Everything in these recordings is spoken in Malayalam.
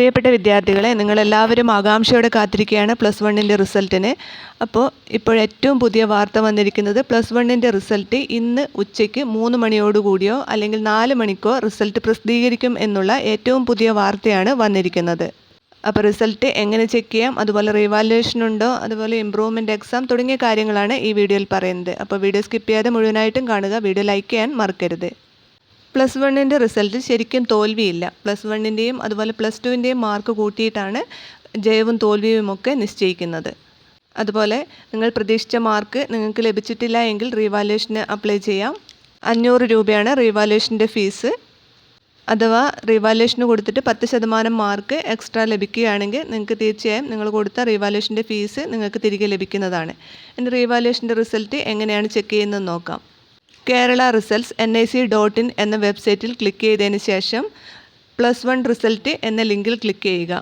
പ്രിയപ്പെട്ട വിദ്യാർത്ഥികളെ നിങ്ങളെല്ലാവരും ആകാംക്ഷയോടെ കാത്തിരിക്കുകയാണ് പ്ലസ് വണ്ണിന്റെ റിസൾട്ടിന്. അപ്പോൾ ഇപ്പോൾ ഏറ്റവും പുതിയ വാർത്ത വന്നിരിക്കുന്നത് പ്ലസ് വണ്ണിന്റെ റിസൾട്ട് ഇന്ന് ഉച്ചയ്ക്ക് മൂന്ന് മണിയോടുകൂടിയോ അല്ലെങ്കിൽ നാല് മണിക്കോ റിസൾട്ട് പ്രസിദ്ധീകരിക്കും എന്നുള്ള ഏറ്റവും പുതിയ വാർത്തയാണ് വന്നിരിക്കുന്നത്. അപ്പോൾ റിസൾട്ട് എങ്ങനെ ചെക്ക് ചെയ്യാം? അതുപോലെ റിവാലുവേഷൻ ഉണ്ടോ? അതുപോലെ ഇമ്പ്രൂവ്മെന്റ് എക്സാം തുടങ്ങിയ കാര്യങ്ങളാണ് ഈ വീഡിയോയിൽ പറയുന്നത്. അപ്പോൾ വീഡിയോ സ്കിപ്പ് ചെയ്യാതെ മുഴുവനായിട്ടും കാണുക. വീഡിയോ ലൈക്ക് ചെയ്യാൻ മറക്കരുത്. പ്ലസ് വണ്ണിന്റെ റിസൾട്ട് ശരിക്കും തോൽവിയില്ല. പ്ലസ് വണ്ണിന്റെയും അതുപോലെ പ്ലസ് ടുവിന്റെയും മാർക്ക് കൂട്ടിയിട്ടാണ് ജയവും തോൽവിയുമൊക്കെ നിശ്ചയിക്കുന്നത്. അതുപോലെ നിങ്ങൾ പ്രതീക്ഷിച്ച മാർക്ക് നിങ്ങൾക്ക് ലഭിച്ചിട്ടില്ല എങ്കിൽ റീവാലുവേഷന് അപ്ലൈ ചെയ്യാം. അഞ്ഞൂറ് രൂപയാണ് റീവാലുവേഷന്റെ ഫീസ്. അഥവാ റീവാലുവേഷന് കൊടുത്തിട്ട് പത്ത് ശതമാനം മാർക്ക് എക്സ്ട്രാ ലഭിക്കുകയാണെങ്കിൽ നിങ്ങൾക്ക് തീർച്ചയായും നിങ്ങൾ കൊടുത്ത റീവാലുവേഷന്റെ ഫീസ് നിങ്ങൾക്ക് തിരികെ ലഭിക്കുന്നതാണ്. ഇനി റീവാലുവേഷന്റെ റിസൾട്ട് എങ്ങനെയാണ് ചെക്ക് ചെയ്യുന്നത് നോക്കാം. Kerala results N I C dot in എന്ന വെബ്സൈറ്റിൽ ക്ലിക്ക് ചെയ്തതിന് ശേഷം പ്ലസ് വൺ റിസൾട്ട് എന്ന ലിങ്കിൽ ക്ലിക്ക് ചെയ്യുക.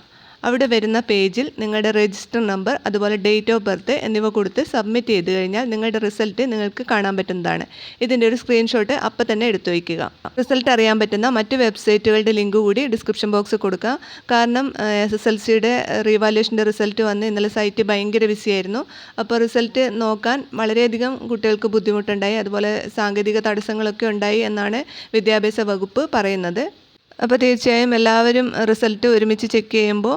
അവിടെ വരുന്ന പേജിൽ നിങ്ങളുടെ രജിസ്റ്റർ നമ്പർ അതുപോലെ ഡേറ്റ് ഓഫ് ബർത്ത് എന്നിവ കൊടുത്ത് സബ്മിറ്റ് ചെയ്ത് കഴിഞ്ഞാൽ നിങ്ങളുടെ റിസൾട്ട് നിങ്ങൾക്ക് കാണാൻ പറ്റുന്നതാണ്. ഇതിന്റെ ഒരു സ്ക്രീൻഷോട്ട് അപ്പം തന്നെ എടുത്തു വയ്ക്കുക. റിസൾട്ട് അറിയാൻ പറ്റുന്ന മറ്റ് വെബ്സൈറ്റുകളുടെ ലിങ്ക് കൂടി ഡിസ്ക്രിപ്ഷൻ ബോക്സിൽ കൊടുക്കുക കാരണം എസ് എസ് എൽ സിയുടെ റീവാലുവേഷന്റെ റിസൾട്ട് വന്ന് ഇന്നലെ സൈറ്റ് ഭയങ്കര ബിസിയായിരുന്നു അപ്പോൾ റിസൾട്ട് നോക്കാൻ വളരെയധികം കുട്ടികൾക്ക് ബുദ്ധിമുട്ടുണ്ടായി. അതുപോലെ സാങ്കേതിക തടസ്സങ്ങളൊക്കെ ഉണ്ടായി എന്നാണ് വിദ്യാഭ്യാസ വകുപ്പ് പറയുന്നത്. അപ്പോൾ തീർച്ചയായും എല്ലാവരും റിസൾട്ട് ഒരുമിച്ച് ചെക്ക് ചെയ്യുമ്പോൾ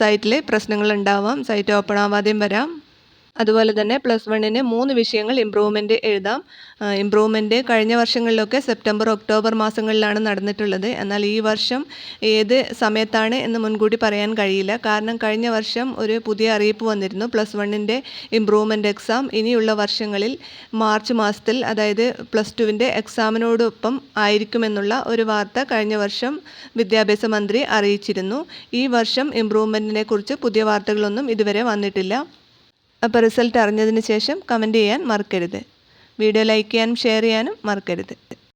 സൈറ്റിൽ പ്രശ്നങ്ങളുണ്ടാവാം സൈറ്റ് ഓപ്പൺ ആവാതെയും വരാം. അതുപോലെ തന്നെ പ്ലസ് വണ്ണിന് മൂന്ന് വിഷയങ്ങൾ ഇമ്പ്രൂവ്മെന്റ് എഴുതാം. ഇമ്പ്രൂവ്മെന്റ് കഴിഞ്ഞ വർഷങ്ങളിലൊക്കെ സെപ്റ്റംബർ ഒക്ടോബർ മാസങ്ങളിലാണ് നടന്നിട്ടുള്ളത്. എന്നാൽ ഈ വർഷം ഏത് സമയത്താണ് എന്ന് മുൻകൂട്ടി പറയാൻ കഴിയില്ല. കാരണം കഴിഞ്ഞ വർഷം ഒരു പുതിയ അറിയിപ്പ് വന്നിരുന്നു. പ്ലസ് വണ്ണിന്റെ ഇമ്പ്രൂവ്മെന്റ് എക്സാം ഇനിയുള്ള വർഷങ്ങളിൽ മാർച്ച് മാസത്തിൽ അതായത് പ്ലസ് ടുവിന്റെ എക്സാമിനോടൊപ്പം ആയിരിക്കുമെന്നുള്ള ഒരു വാർത്ത കഴിഞ്ഞ വർഷം വിദ്യാഭ്യാസ മന്ത്രി അറിയിച്ചിരുന്നു. ഈ വർഷം ഇമ്പ്രൂവ്മെന്റിനെ കുറിച്ച് പുതിയ വാർത്തകളൊന്നും ഇതുവരെ വന്നിട്ടില്ല. അപ്പോൾ റിസൾട്ട് അറിഞ്ഞതിന് ശേഷം കമന്റ് ചെയ്യാൻ മറക്കരുത്. വീഡിയോ ലൈക്ക് ചെയ്യാനും ഷെയർ ചെയ്യാനും മറക്കരുത്.